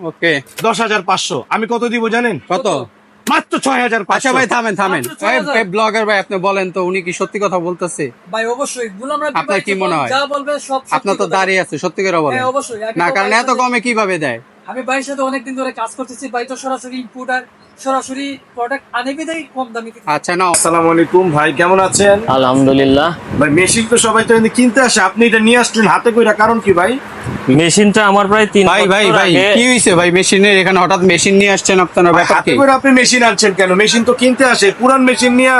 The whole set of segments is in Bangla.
ওকে। দশ হাজার পাঁচশো। আমি কত দিব জানেন? কত? মাত্র ছয় হাজার আচ্ছা পাঁচশো ভাই থামেন থামেন। ব্লগার ভাই আপনি বলেন তো উনি কি সত্যি কথা বলতেছে? ভাই অবশ্যই। আপনার কি মনে হয়? সব আপনার তো দাঁড়িয়ে আছে সত্যি করে বলেন। হ্যাঁ, অবশ্যই। না কারণ এত কমে কীভাবে দেয়? আমি ভাইয়ের সাথে অনেকদিন ধরে কাজ করতেছি। ভাই তো সরাসরি ইনপুটার সরাসরি প্রোডাক্ট আনে বিদায় কম দামে আচ্ছা নাও আসসালামু আলাইকুম। ভাই কেমন আছেন? আলহামদুলিল্লাহ। ভাই মেশিন তো সবাই তো কিনতে আসে। আপনি এটা নিয়ে আসলেন হাতে কইরা কারণ কি ভাই? মেশিনটা আমার প্রায় তিন ভাই ভাই ভাই কি হইছে ভাই? মেশিনের এখানে হঠাৎ মেশিন নিয়ে আসছেন আপনার? ব্যাপার হাতে করে আপনি মেশিন আনছেন কেন? মেশিন তো কিনতে আসে। পুরান মেশিন নিয়ে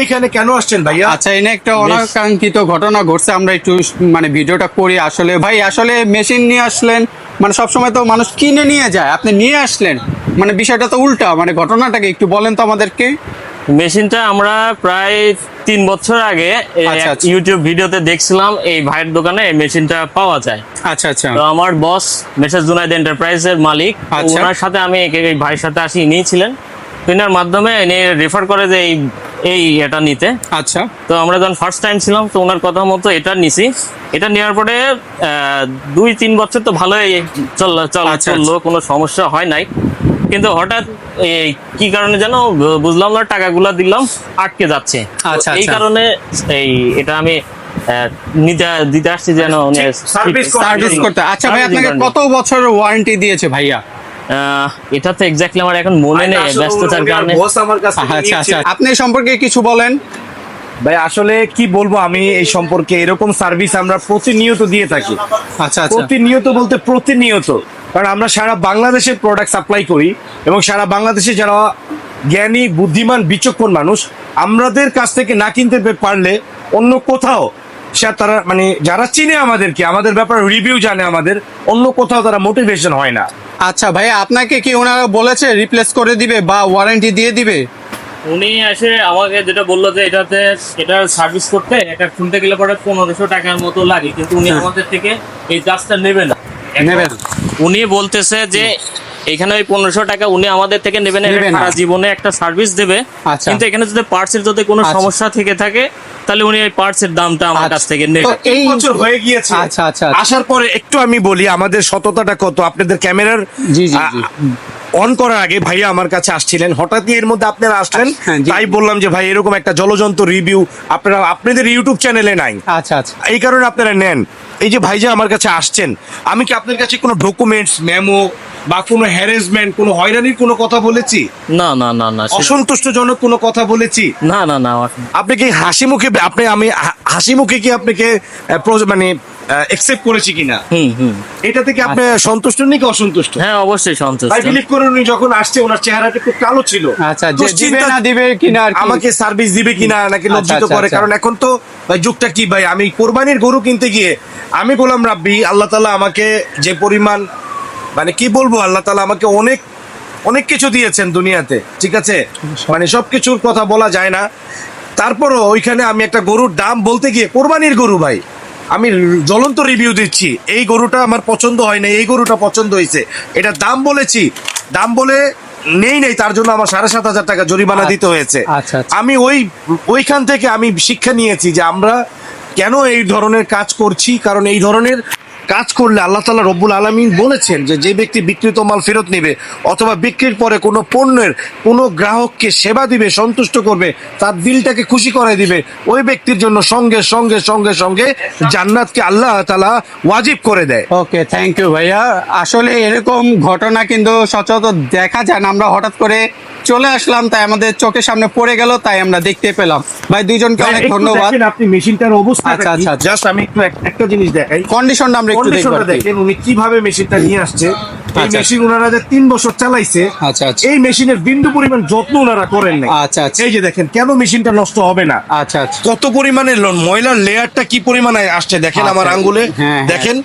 এইখানে কেন আসছেন ভাইয়া? আচ্ছা এনে একটা অনাকাঙ্ক্ষিত ঘটনা ঘটছে। আমরা একটু মানে ভিডিওটা করি। আসলে ভাই আসলে মেশিন নিয়ে আসলেন মানে সবসময় তো মানুষ কিনে নিয়ে যায়। আপনি নিয়ে আসলেন। মানে বিষয়টা তো উল্টা মানে ঘটনাটাকে একটু বলেন তো আমাদেরকে। মেশিনটা আমরা প্রায় তিন বছর আগে আচ্ছা, আচ্ছা। ইউটিউব ভিডিওতে দেখছিলাম এই ভাইয়ের দোকানে এই মেশিনটা পাওয়া যায়। আচ্ছা আচ্ছা। তো আমার বস মেসেজ জুনাইদ এন্টারপ্রাইজের মালিক আচ্ছা। ওনার সাথে আমি এই- ভাইয়ের সাথে আসি নিয়েছিলেন এনার মাধ্যমে এনে রেফার করে যে এই এই এটা নিতে। আচ্ছা। তো আমরা যখন ফার্স্ট টাইম ছিলাম তো ওনার কথা মতো এটা নিছি। এটা নেওয়ার পরে দুই তিন বছর তো ভালোই চল চল চলল কোনো সমস্যা হয় নাই। কিন্তু হঠাৎ কি কারণে যেন বু- বুঝলাম না টাকাগুলো দিলাম আটকে যাচ্ছে। আচ্ছা, এই আচ্ছা। কারণে এই এটা আমি নিতে দিতে আসছি যেন সার্ভিস জন্য। করতে আচ্ছা ভাই আপনাকে কত বছর ওয়ারেন্টি দিয়েছে ভাইয়া? এটা তো এক্স্যাক্টলি আমার এখন মনে নেই ব্যস্ততার কারণে। boss আমার কাছে আচ্ছা আচ্ছা আপনি সম্পর্কে কিছু বলেন? ভাই আসলে কি বলব আমি এই সম্পর্কে এরকম সার্ভিস আমরা প্রতিনিয়ত দিয়ে থাকি। আচ্ছা আচ্ছা। প্রতিনিয়ত বলতে প্রতিনিয়ত। কারণ আমরা সারা বাংলাদেশে প্রোডাক্ট সাপ্লাই করি এবং সারা বাংলাদেশে যারা জ্ঞানী বুদ্ধিমান বিচক্ষণ মানুষ আমাদের কাছ থেকে না কিনতে পারলে অন্য কোথাও সে তারা মানে যারা চিনে আমাদেরকে আমাদের ব্যাপারে রিভিউ জানে আমাদের অন্য কোথাও তারা মোটিভেশন হয় না। আচ্ছা ভাই আপনাকে কি ওনারা বলেছে রিপ্লেস করে দিবে বা ওয়ারেন্টি দিয়ে দিবে? উনি এসে আমাকে যেটা বলল যে এটাতে এটা সার্ভিস করতে এটা খুলতে গেলে পরে পনেরোশো টাকার মতো লাগে কিন্তু উনি। আমাদের থেকে এই চার্জটা নেবে না। এখন নেবে না। উনি বলতেছে যে এখানে ওই পনেরোশো টাকা উনি আমাদের থেকে নেবেন সারা জীবনে একটা সার্ভিস দেবে আচ্ছা। কিন্তু এখানে যদি পার্টসের যদি কোনো আচ্ছা। সমস্যা থেকে থাকে তাহলে উনি এই পার্টসের দামটা আমার কাছ থেকে তো নেবে এই বছর হয়ে গিয়েছে আচ্ছা, আচ্ছা, আচ্ছা। আসার পরে একটু আমি বলি আমাদের সততাটা কত আপনাদের ক্যামেরার জি, জি, জি। অন করার আগে ভাইয়া আমার কাছে আসছিলেন। হঠাৎই এর মধ্যে আপনারা আসলেন। হ্যাঁ, তাই বললাম যে ভাই এরকম একটা জলজন্ত রিভিউ আপনারা আপনাদের ইউটিউব চ্যানেলে নাই। আচ্ছা আচ্ছা। এই কারণে আপনারা নেন। এই যে ভাই যে আমার কাছে আসছেন আমি কি আপনার কাছে কোনো ডকুমেন্টস মেমো বা কোনো হ্যারাসমেন্ট কোনো হয়রানির কোনো কথা বলেছি? না না না না অসন্তুষ্টজনক কোনো কথা বলেছি? না না না আপনি কি হাসি মুখে আপনি আমি হা- হাসি মুখে কি আপনাকে মানে একসেপ্ট করেছি কিনা? হুম হুম। এটা থেকে আপনি সন্তুষ্ট নাকি অসন্তুষ্ট? হ্যাঁ অবশ্যই সন্তুষ্ট। ভাই বিলিভ করুন উনি যখন আসছে ওনার চেহারাটা একটু কালো ছিল। আচ্ছা যে দিবে না দিবে কিনা আমাকে সার্ভিস দিবে কিনা নাকি আচ্ছা, লজ্জিত আচ্ছা, করে? আচ্ছা। কারণ এখন তো ভাই যুগটা কি ভাই? আমি কোরবানির গরু কিনতে গিয়ে আমি গোলাম রাব্বি আল্লাহ তালা আমাকে যে পরিমাণ মানে কি বলব? আল্লাহ তালা আমাকে অনেক অনেক কিছু দিয়েছেন দুনিয়াতে ঠিক আছে? মানে সব কিছুর কথা বলা যায় না। তারপরও ওইখানে আমি একটা গরুর দাম বলতে গিয়ে কোরবানির গরু ভাই। আমি জ্বলন্ত রিভিউ দিচ্ছি। এই গরুটা আমার পছন্দ হয় না এই গরুটা পছন্দ হয়েছে। এটা দাম বলেছি দাম বলে নেই নেই তার জন্য আমার সাড়ে সাত হাজার টাকা জরিমানা দিতে হয়েছে। আচ্ছা, আচ্ছা। আমি ওই ওইখান থেকে আমি শিক্ষা নিয়েছি যে আমরা কেন এই ধরনের কাজ করছি কারণ এই ধরনের কাজ করলে আল্লাহ তালা রব্বুল আলমিন বলেছেন যে যে ব্যক্তি বিক্রিত মাল ফেরত নেবে অথবা বিক্রির পরে কোনো পণ্যের কোনো গ্রাহককে সেবা দিবে সন্তুষ্ট করবে তার দিলটাকে খুশি করে দিবে ওই ব্যক্তির জন্য সঙ্গে সঙ্গে সঙ্গে সঙ্গে জান্নাতকে আল্লাহ তালা ওয়াজিব করে দেয়। ওকে থ্যাংক ইউ ভাইয়া। আসলে এরকম ঘটনা কিন্তু সচরাচর দেখা যায় না। আমরা হঠাৎ করে চলে আসলাম তাই আমাদের চোখের সামনে পড়ে গেল তাই আমরা দেখতে পেলাম। ভাই দুইজনকে অনেক ধন্যবাদ। আপনি মেশিনটার অবস্থা আচ্ছা, আচ্ছা, আচ্ছা। জাস্ট আমি একটু একটা জিনিস দেখাই। কন্ডিশনটা আমরা একটু। দেখেন উনি কীভাবে মেশিনটা নিয়ে আসছে এই আচ্ছা। মেশিন ওনারা যে তিন বছর চালাইছে আচ্ছা আচ্ছা। এই মেশিনের বিন্দু পরিমাণ যত্ন ওনারা করেন নাই। আচ্ছা আচ্ছা। এই যে দেখেন কেন মেশিনটা নষ্ট হবে না? আচ্ছা আচ্ছা। কত পরিমাণে ময়লার লেয়ারটা কি পরিমাণে আসছে দেখেন আমার আচ্ছা। আঙ্গুলে? হ্যাঁ, হ্যাঁ। দেখেন.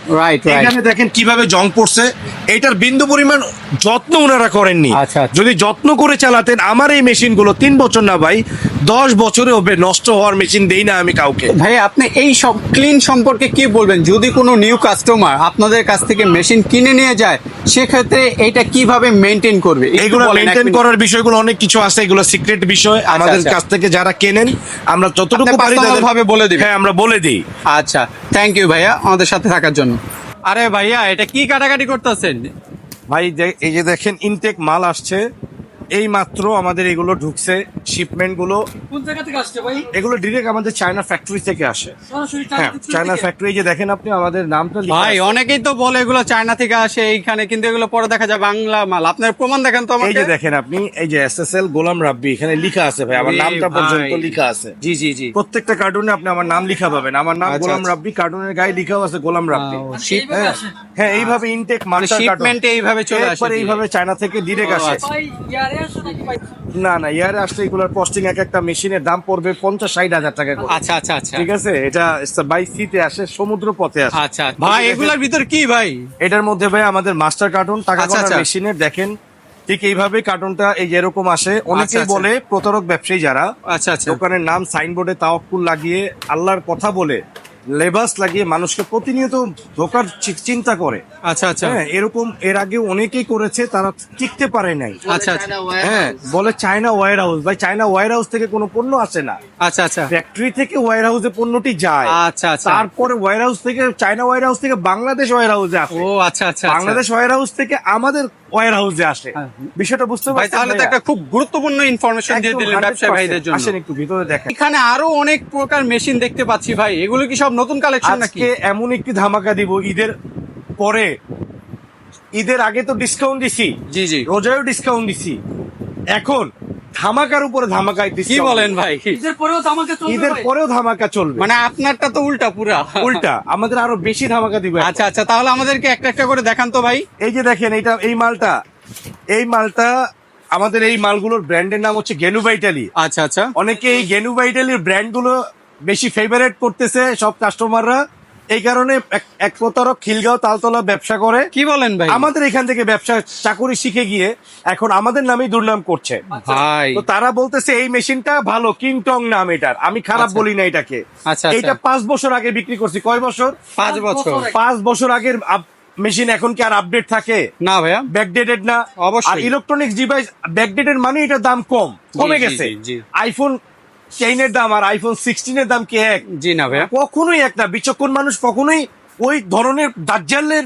এখানে দেখেন কীভাবে জং পড়ছে। এটার বিন্দু পরিমাণ যত্ন ওনারা করেননি। আচ্ছা, আচ্ছা। যদি যত্ন করে চালাতেন আমার এই মেশিনগুলো তিন বছর না ভাই দশ বছরে হবে নষ্ট হওয়ার মেশিন দেই না আমি কাউকে। ভাই আপনি এই সব ক্লিন সম্পর্কে কি বলবেন? যদি কোনো নিউ কাস্টমার আপনাদের কাছ থেকে মেশিন কিনে নিয়ে যায় সেক্ষেত্রে এটা কীভাবে মেনটেন করবে? এক মেনটেন করার বিষয়গুলো অনেক কিছু আছে এগুলো সিক্রেট বিষয়। আমাদের আচ্ছা। কাছ থেকে যারা কেনেন আমরা যতটুকু পারি ভাবে বলে দিবেন। হ্যাঁ আমরা বলে দিই। আচ্ছা থ্যাংক ইউ ভাইয়া আমাদের সাথে থাকার জন্য। আরে ভাইয়া এটা কি কাটাকাটি করতেছেন? ভাই এই যে দেখেন ইনটেক মাল আসছে এই মাত্র আমাদের এগুলো ঢুকছে। শিপমেন্টগুলো কোন জায়গা থেকে আসছে ভাই? এগুলো ডিরেক্ট আমাদের চায়না ফ্যাক্টরি থেকে আসে। হ্যাঁ চায়না ফ্যাক্টরি যে দেখেন আপনি আমাদের নামটা লেখা ভাই অনেকেই তো বলে এগুলো চায়না থেকে আসে এইখানে কিন্তু এগুলো পরে দেখা যায় বাংলা মাল। আপনার প্রমাণ দেখেন তো এই যে দেখেন আপনি এই যে এসএসএল গোলাম রাব্বি এখানে লেখা আছে ভাই আমার নামটা পর্যন্ত। লেখা আছে। জি জি জি। প্রত্যেকটা কার্টুনে আপনি আমার নাম লেখা পাবেন। আমার নাম আচ্ছা, গোলাম আচ্ছা। রাব্বি কার্টুনের গায়ে লেখাও আছে গোলাম রাব্বি। এইভাবে হ্যাঁ হ্যাঁ এইভাবে ইনটেক shipment এ এইভাবে চলে আসে এইভাবে চায়না থেকে ডিরেক্ট আসে। আচ্ছা। ভাই ইয়ারে আসে নাকি ভাই? না না ইয়ারে আসলে এগুলোর কস্টিং এক একটা মেশিনের দাম পড়বে পঞ্চাশ ষাট হাজার টাকা করে। আচ্ছা আচ্ছা আচ্ছা। ঠিক আছে? এটা বাই সিতে আসে সমুদ্র পথে আসে। আচ্ছা ভাই এগুলার ভিতর কি ভাই? এটার মধ্যে ভাই আমাদের মাস্টার কার্টুন টাকা আচ্ছা, আচ্ছা। মেশিনের দেখেন ঠিক এইভাবে কার্টুনটা এই যে এরকম আসে। অনেকেই আচ্ছা। বলে প্রতারক ব্যবসায়ী যারা আচ্ছা আচ্ছা। দোকানের নাম সাইনবোর্ডে তাওয়াক্কুল লাগিয়ে আল্লাহর কথা বলে লেবাস লাগিয়ে মানুষকে প্রতিনিয়ত ধোকার চিন্তা করে। আচ্ছা আচ্ছা। হ্যাঁ এরকম এর আগে অনেকেই করেছে তারা টিকতে পারে নাই। আচ্ছা আচ্ছা। হ্যাঁ বলে চায়না ওয়ার হাউস ভাই চায়না ওয়ার হাউস থেকে কোনো পণ্য আসে না। আচ্ছা আচ্ছা। ফ্যাক্টরি থেকে ওয়ার হাউসে পণ্যটি যায়। আচ্ছা আচ্ছা। তারপরে ওয়ার হাউস থেকে চায়না ওয়ার হাউস থেকে বাংলাদেশ ওয়ার হাউসে আসে। ও আচ্ছা আচ্ছা বাংলাদেশ ওয়ার হাউস থেকে আমাদের ওয়ার হাউসে আসে। হ্যাঁ। বিষয়টা বুঝতে পারছি তাহলে তো একটা খুব গুরুত্বপূর্ণ ইনফরমেশন দিয়ে দিলেন ব্যবসায়ী ভাইদের জন্য। আসেন একটু ভিতরে দেখেন। এখানে আরও অনেক প্রকার মেশিন দেখতে পাচ্ছি ভাই। এগুলো কি সব নতুন কালেকশন নাকি? আজকে এমন একটি ধামাকা দিব ঈদের পরে। ঈদের আগে তো ডিসকাউন্ট দিছি। জি জি। রোজায়ও ডিসকাউন্ট দিছি। এখন ধামাকার উপরে ধামাকায় কি বলেন ভাই? ঈদের পরেও তো আমাকে চলবে ঈদের পরেও ধামাকা চলবে। মানে আপনারটা তো উল্টা পুরা। উল্টা। আমাদের আরও বেশি ধামাকা দিবে আচ্ছা আচ্ছা তাহলে আমাদেরকে একটা একটা করে দেখান তো ভাই। এই যে দেখেন এইটা এই মালটা এই মালটা আমাদের এই মালগুলোর ব্র্যান্ডের নাম হচ্ছে গেনুবা ইটালি। আচ্ছা আচ্ছা। অনেকে এই গেনুবা ইটালির ব্র্যান্ডগুলো বেশি ফেভারিট করতেছে সব কাস্টমাররা এই কারণে এক- প্রতারক খিলগাঁও তালতলা ব্যবসা করে। কি বলেন ভাই? আমাদের এখান থেকে ব্যবসা চাকুরি শিখে গিয়ে এখন আমাদের নামেই দুর্নাম করছে। ভাই। তো তারা বলতেছে এই মেশিনটা ভালো কিংটং নাম এটার। আমি খারাপ আচ্ছা। বলি না এটাকে। আচ্ছা, আচ্ছা। এটা পাঁচ বছর আগে বিক্রি করছি। কয় বছর? পাঁচ বছর। পাঁচ বছর আগের মেশিন এখন কি আর আপডেট থাকে? না ভাইয়া। ব্যাকডেটেড না? অবশ্যই। আর ইলেকট্রনিক্স ডিভাইস ব্যাকডেটেড মানে এটার দাম কম। কমে গেছে। আইফোন টেনের দাম আর আইফোন সিক্সটিনের দাম কি এক? জি না ভাইয়া। কখনোই এক না। বিচক্ষণ মানুষ কখনোই ওই ধরনের দাজ্জালের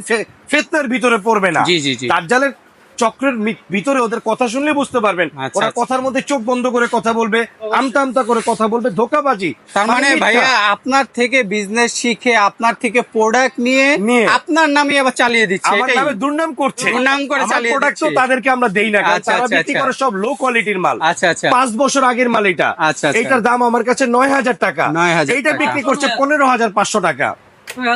ফেতনার ভিতরে পড়বে না। জি, জি, জি। দাজ্জালের চক্রের ভিতরে ওদের কথা শুনলে বুঝতে পারবেন। আচ্ছা, ওরা আচ্ছা। কথার মধ্যে চোখ বন্ধ করে কথা বলবে আমতা আমতা করে কথা বলবে ধোকাবাজি। তার মানে ভাইয়া আপনার থেকে বিজনেস শিখে আপনার থেকে প্রোডাক্ট নিয়ে নিয়ে। আপনার নামে আবার চালিয়ে দিচ্ছে আমার নামে দুর্নাম করছে। দুর্নাম করে চালিয়ে প্রোডাক্ট তো তাদেরকে আমরা দেই না কারণ আচ্ছা, তারা বিক্রি। করে সব লো কোয়ালিটির মাল। আচ্ছা আচ্ছা। পাঁচ বছর আগের মাল এটা। আচ্ছা, আচ্ছা। এইটার দাম আমার কাছে নয় হাজার টাকা। 9,000 এইটা টাকা। বিক্রি করছে পনেরো হাজার পাঁচশো টাকা।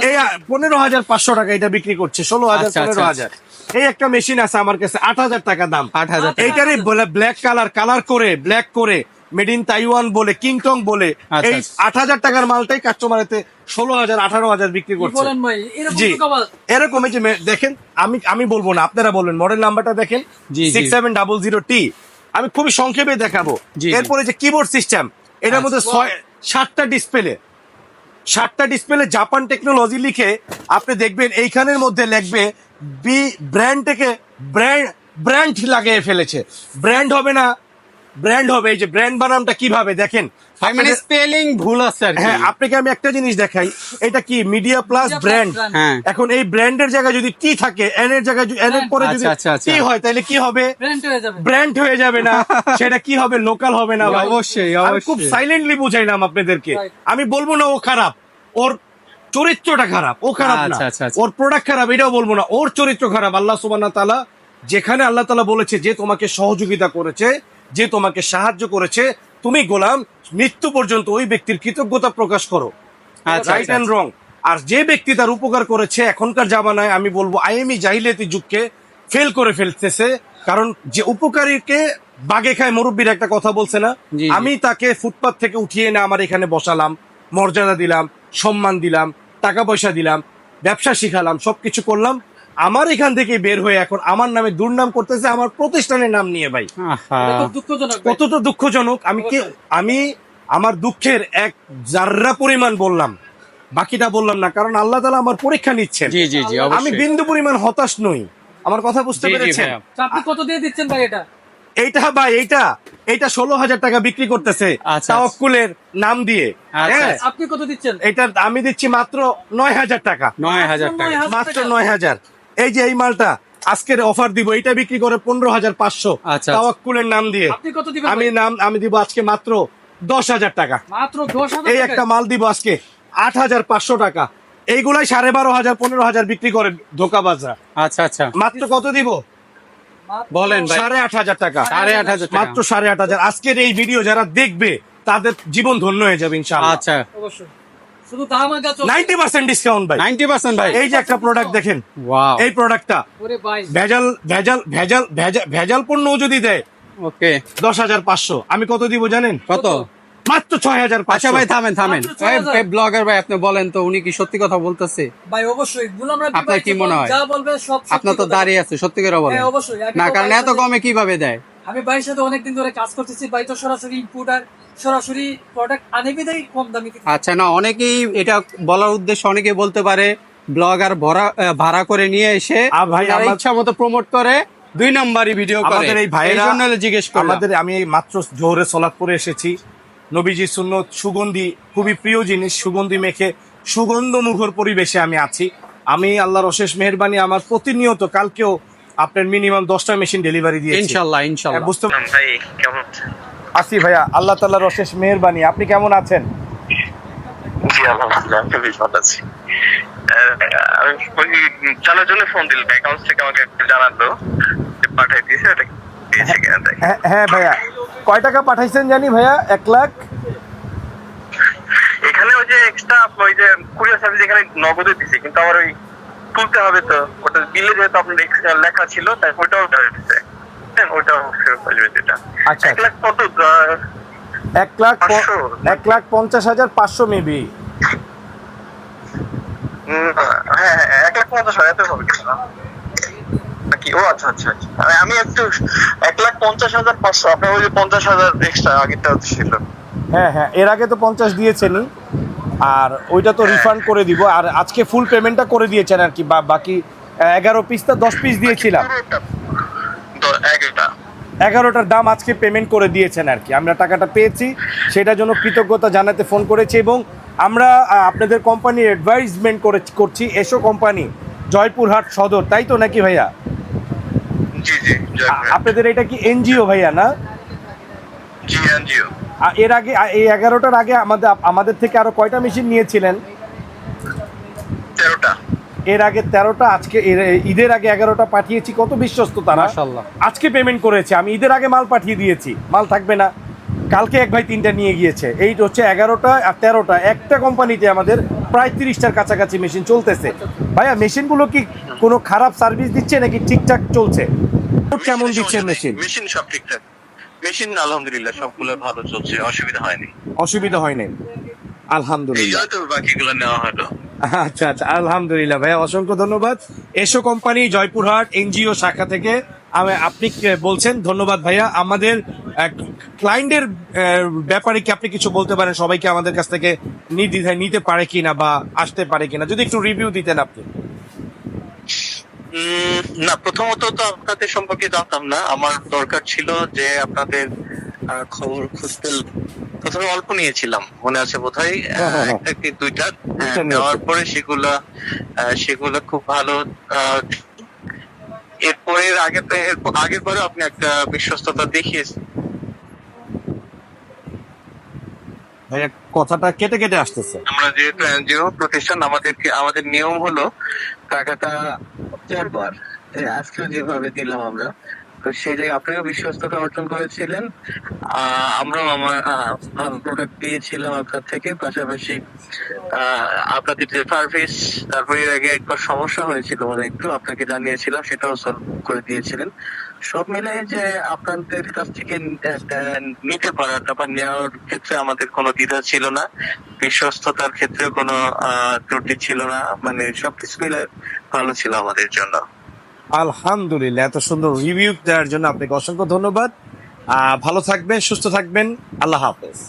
এই পনেরো হাজার পাঁচশো টাকা এটা বিক্রি করছে ষোলো হাজার আচ্ছা, পনেরো আচ্ছা, হাজার এই একটা মেশিন আছে আমার কাছে আট হাজার টাকা দাম 8,000 টাকা। এইটারই ব্ল্যাক কালার কালার করে ব্ল্যাক করে মেড ইন তাইওয়ান বলে কিংটং বলে আচ্ছা, এই। আট হাজার টাকার মালটাই কাস্টমারেতে ষোলো হাজার আঠারো হাজার বিক্রি করছে এরকম জি এরকম এই যে দেখেন আমি আমি বলব না আপনারা বলবেন মডেল নাম্বারটা দেখেন। Six seven double zero T আমি খুবই সংক্ষেপে দেখাবো। এরপরে যে কিবোর্ড সিস্টেম এটার মধ্যে। ছয় সাতটা ডিসপ্লে সাতটা ডিসপ্লে জাপান টেকনোলজি লিখে আপনি দেখবেন এইখানের মধ্যে লিখবে বি ব্র্যান্ড থেকে ব্র্যান্ড ব্র্যান্ড লাগিয়ে ফেলেছে। ব্র্যান্ড হবে না ব্র্যান্ড হবে এই যে ব্র্যান্ড বানামটা কীভাবে দেখেন। মানে স্পেলিং ভুল আছে হ্যাঁ আপনাকে আমি একটা জিনিস দেখাই। এটা কি মিডিয়া প্লাস ব্র্যান্ড হ্যাঁ। এখন এই ব্র্যান্ডের জায়গায় যদি টি থাকে এন এর জায়গায় এন এর পরে যদি আচ্ছা, আচ্ছা, আচ্ছা। টি হয় তাহলে কি হবে? ব্র্যান্ড হয়ে যাবে। ব্র্যান্ড হয়ে যাবে না। সেটা কি হবে? লোকাল হবে না ভাই। অবশ্যই, খুব। সাইলেন্টলি বুঝাইলাম আপনাদেরকে। আমি বলব না ও খারাপ ওর চরিত্রটা খারাপ ও খারাপ না। আচ্ছা, আচ্ছা, আচ্ছা। ওর প্রোডাক্ট খারাপ এটাও বলব না। ওর চরিত্র খারাপ আল্লাহ সুবহানাহু ওয়া তাআলা যেখানে আল্লাহ তাআলা বলেছে যে তোমাকে সহযোগিতা করেছে যে তোমাকে সাহায্য করেছে তুমি গোলাম মৃত্যু পর্যন্ত ওই ব্যক্তির কৃতজ্ঞতা প্রকাশ করো। রাইট অ্যান্ড রং আর যে ব্যক্তি তার উপকার করেছে এখনকার জামানায় আমি বলব আইএমই জাহিলিয়াতি যুগকে ফেল করে ফেলতেছে। কারণ যে উপকারীকে বাগে খায় মুরব্বীর একটা কথা বলছে না। আমি তাকে ফুটপাথ থেকে উঠিয়ে এনে আমার এখানে বসালাম মর্যাদা দিলাম সম্মান দিলাম টাকা পয়সা দিলাম ব্যবসা শিখালাম সবকিছু করলাম। আমার এখান থেকে বের হয়ে এখন আমার নামে দুর্নাম করতেছে আমার প্রতিষ্ঠানের নাম নিয়ে ভাই। আহা। এটা দুঃখজনক কতটা দুঃখজনক আমি কি আমি আমার দুঃখের এক জাররা পরিমাণ বললাম বাকিটা বললাম না কারণ আল্লাহ তালা আমার পরীক্ষা নিচ্ছেন। জি জি জি আমি বিন্দু পরিমাণ হতাশ নই। আমার কথা বুঝতে পেরেছেন? আপনি কত দিয়ে দিচ্ছেন ভাই এটা? এইটা ভাই এইটা এইটা ষোলো হাজার টাকা বিক্রি করতেছে আচ্ছা। তাওয়াক্কুলের নাম দিয়ে। আচ্ছা, হ্যাঁ? আপনি কত দিচ্ছেন? এটা আমি দিচ্ছি মাত্র নয় হাজার টাকা। নয় হাজার টাকা। মাত্র নয় হাজার। এই যে এই মালটা আজকের অফার দিব এটা বিক্রি করে পনেরো হাজার পাঁচশো। আচ্ছা। তাওয়াক্কুলের নাম দিয়ে। কত দিবেন আমি নাম আমি দিব আজকে মাত্র দশ হাজার টাকা। মাত্র দশ এই একটা মাল দিব আজকে আট হাজার পাঁচশো টাকা। এইগুলাই সাড়ে বারো হাজার পনেরো হাজার বিক্রি করে ধোকাবাজরা। আচ্ছা আচ্ছা। মাত্র কত দিব? বলেন সাড়ে আট হাজার টাকা। সাড়ে আট হাজার মাত্র সাড়ে আট হাজার। আজকের এই ভিডিও যারা দেখবে তাদের জীবন ধন্য হয়ে যাবে ইনশাআল্লাহ। আচ্ছা। অবশ্যই। শুধু দাম আগা চলছে। নাইনটি ডিসকাউন্ট ভাই। নাইনটি পার্সেন্ট ভাই। এই যে একটা প্রোডাক্ট দেখেন ওয়াও এই প্রোডাক্টটা ওরে ভাই। ভেজাল ভেজাল ভেজাল ভেজাল ভেজাল যদি দেয় ওকে দশ হাজার পাঁচশো। আমি কত দিব জানেন? কত? মাত্র ছয় হাজার আচ্ছা পাঁচশো ভাই থামেন থামেন। ব্লগার ভাই আপনি বলেন তো উনি কি সত্যি কথা বলতেছে? ভাই অবশ্যই। আপনার কি মনে হয়? আপনার তো দাঁড়িয়ে আছে সত্যি করে বলেন। হ্যাঁ, অবশ্যই। না কারণ এত সাথে- কমে কীভাবে দেয়? আমি ভাইয়ের সাথে অনেকদিন ধরে কাজ করতেছি। ভাই তো সরাসরি ইম্পোর্টার সরাসরি প্রোডাক্ট আনে বিদায় কম দামি আচ্ছা না অনেকেই এটা বলার উদ্দেশ্য অনেকে বলতে পারে ব্লগার ভরা ভাড়া করে নিয়ে এসে আ, ভাই, আমার- ইচ্ছা মতো প্রমোট করে দুই নম্বরই ভিডিও করে। আমাদের এই ভাইয়েরা জন্য জিজ্ঞেস করলাম। আমাদের আমি মাত্র জোহরে সলাৎ করে এসেছি। নবীজি সুন্নত সুগন্ধি খুবই প্রিয় জিনিস সুগন্ধি মেখে সুগন্ধ মুখর পরিবেশে আমি আছি। আমি আল্লাহর অশেষ মেহেরবানি আমার প্রতিনিয়ত কালকেও আপনার মিনিমাম দশটা মেশিন ডেলিভারি দিয়েছি। ইনশাল্লাহ হ্যাঁ, ইনশাল্লাহ বুঝতে ভাই কেমন আছি ভাইয়া আল্লাহ তাল্লাহর অশেষ মেহেরবানি। আপনি কেমন আছেন? জি আলহামদুলিল্লাহ আমি বেশ ভালো আছি। ওই জানার জন্য ফোন দিলাম অ্যাকাউন্ট থেকে আমাকে যে পাঠাই দিয়েছে ওটা দিয়েছে হ্যাঁ হ্যাঁ ভাইয়া। কয় টাকা পাঠাইছেন জানি ভাইয়া? এক লাখ? এখানে ওই যে এক্সট্রা ওই যে কুরিয়ার সার্ভিস এখানে নগদে দিছে কিন্তু আমার ওই তুলতে হবে তো। ওটা বিলে যেহেতু আপনার লেখা ছিল তাই ওইটাও হ্যাঁ, ফেরত আসবে যেটা। আচ্ছা, এক লাখ কত? এক লাখ। এক লাখ পঞ্চাশ হাজার পাঁচশো মেবি। হ্যাঁ হ্যাঁ এক লাখ পঞ্চাশ হাজার এত হবে নাকি ও আচ্ছা আচ্ছা আচ্ছা। আমি একটু এক লাখ পঞ্চাশ হাজার পাঁচশো আপনার ওই যে পঞ্চাশ হাজার এক্সট্রা আগেরটা ছিল। হ্যাঁ হ্যাঁ এর আগে তো পঞ্চাশ দিয়েছেনই। আর ওইটা তো রিফান্ড করে দিব। আর আজকে ফুল পেমেন্টটা করে দিয়েছেন আর কি বা বাকি এগারো পিস তো দশ পিস দিয়েছিলাম। এগারোটার দাম আজকে পেমেন্ট করে দিয়েছেন আর কি। আমরা টাকাটা পেয়েছি সেটার জন্য কৃতজ্ঞতা জানাতে ফোন করেছি এবং আমরা আপনাদের কোম্পানির অ্যাডভাইজমেন্ট করে করছি। এসো কোম্পানি জয়পুরহাট সদর তাই তো নাকি ভাইয়া? জি জি আপনাদের এটা কি এনজিও ভাইয়া না? এর আগে এই এগারোটার আগে আমাদের আমাদের থেকে আরও কয়টা মেশিন নিয়েছিলেন? এর আগে তেরোটা আজকে ঈদের আগে এগারোটা পাঠিয়েছি কত বিশ্বস্ত তারা। আজকে পেমেন্ট করেছে আমি ঈদের আগে মাল পাঠিয়ে দিয়েছি মাল থাকবে না। কালকে এক ভাই তিনটা নিয়ে গিয়েছে এই হচ্ছে এগারোটা আর তেরোটা। একটা কোম্পানিতে আমাদের প্রায় তিরিশটার কাছাকাছি মেশিন চলতেছে। ভাইয়া মেশিনগুলো কি কোনো খারাপ সার্ভিস দিচ্ছে নাকি ঠিকঠাক চলছে? কেমন দিচ্ছে মেশিন মেশিন সব ঠিকঠাক। মেশিন আলহামদুলিল্লাহ সবগুলো ভালো চলছে অসুবিধা হয়নি। অসুবিধা হয়নি। আলহামদুলিল্লাহ। বাকিগুলো নেওয়া হলো। আচ্ছা আচ্ছা আলহামদুলিল্লাহ ভাইয়া, অসংখ্য ধন্যবাদ। এসো কোম্পানি জয়পুরহাট এনজিও শাখা থেকে। আপনি বলছেন? ধন্যবাদ ভাইয়া। আমাদের ক্লায়েন্টের ব্যাপারে কি আপনি কিছু বলতে পারেন? সবাইকে আমাদের কাছ থেকে নির্দ্বিধায় নিতে পারে কিনা বা আসতে পারে কিনা? যদি একটু রিভিউ দিতেন আপনি। না, প্রথমত তো আপনাদের সম্পর্কে জানতাম না। আমার দরকার ছিল যে আপনাদের খবর খুঁজতে প্রথমে অল্প নিয়েছিলাম মনে আছে আহ, হ্যাঁ, হ্যাঁ, হ্যাঁ। একটা কি দুইটা হ্যাঁ। নেওয়ার পরে সেগুলো সেগুলো খুব ভালো এরপরে আগে আগের পরে আপনি একটা বিশ্বস্ততা দেখিয়েছেন ভাইয়া কথাটা কেটে কেটে আসতেছে আমরা যেহেতু এনজিও প্রতিষ্ঠান আমাদেরকে আমাদের নিয়ম হলো টাকাটা চারবার আজকে যেভাবে দিলাম আমরা তো সেই জায়গায় আপনিও বিশ্বস্ততা অর্জন করেছিলেন। আমরাও আমার প্রোডাক্ট পেয়েছিলাম আপনার থেকে। পাশাপাশি আপনাদের যে সার্ভিস তারপরে এর আগে একবার সমস্যা হয়েছিল মানে একটু আপনাকে জানিয়েছিলাম, সেটাও সলভ করে দিয়েছিলেন। সব মিলে যে আপনাদের কাছ থেকে নিতে পারাটা বা নেওয়ার ক্ষেত্রে আমাদের কোনো দ্বিধা ছিল না। বিশ্বস্ততার ক্ষেত্রে কোনো ত্রুটি ছিল না। মানে সবকিছু মিলে ভালো ছিল আমাদের জন্য। আলহামদুলিল্লাহ, এত সুন্দর রিভিউ দেওয়ার জন্য আপনাকে অসংখ্য ধন্যবাদ। ভালো থাকবেন, সুস্থ থাকবেন। আল্লাহ হাফেজ।